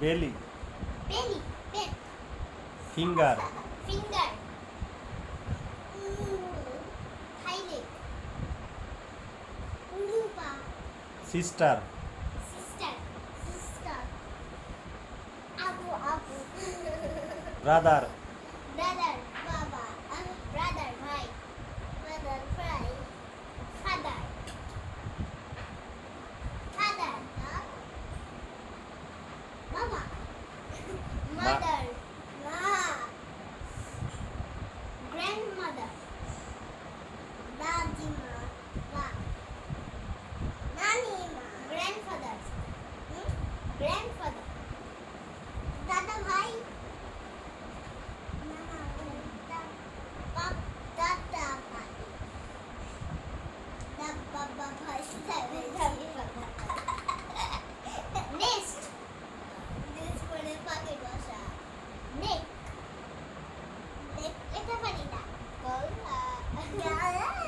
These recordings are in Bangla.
belly belly bed finger finger sister brother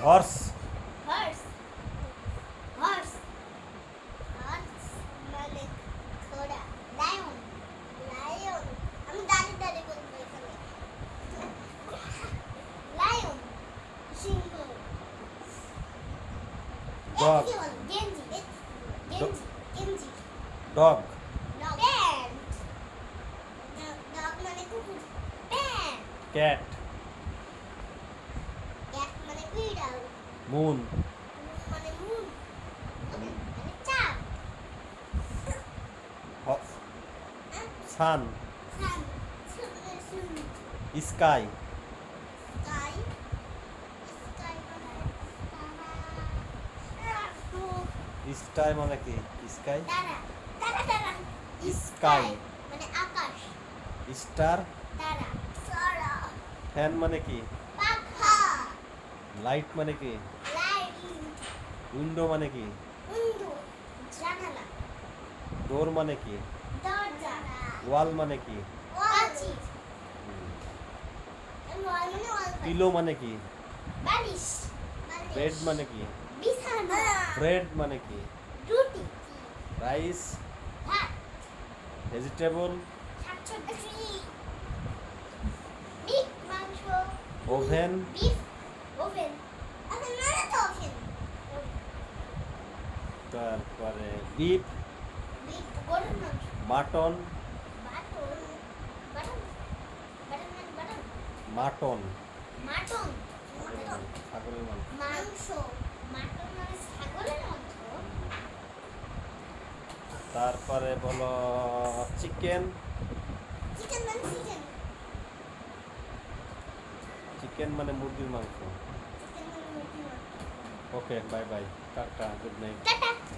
horse Dog. Dog. Cat. Moon sun sky sky মানে কি স্কাই স্কাই স্টার ফ্যান মানে কি? লাইট মানে কি? উইন্ডো মানে কি? ডোর মানে কি? ওয়াল মানে কি? পিলো মানে কি? বেড মানে কি? ব্রেড মানে কি? রাইস ভেজিটেবল ওভেন তারপরে বিফ মাটন মাটন মাংস। তারপরে বলো চিকেন চিকেন মানে মুরগির মাংস। Okay bye bye tata good night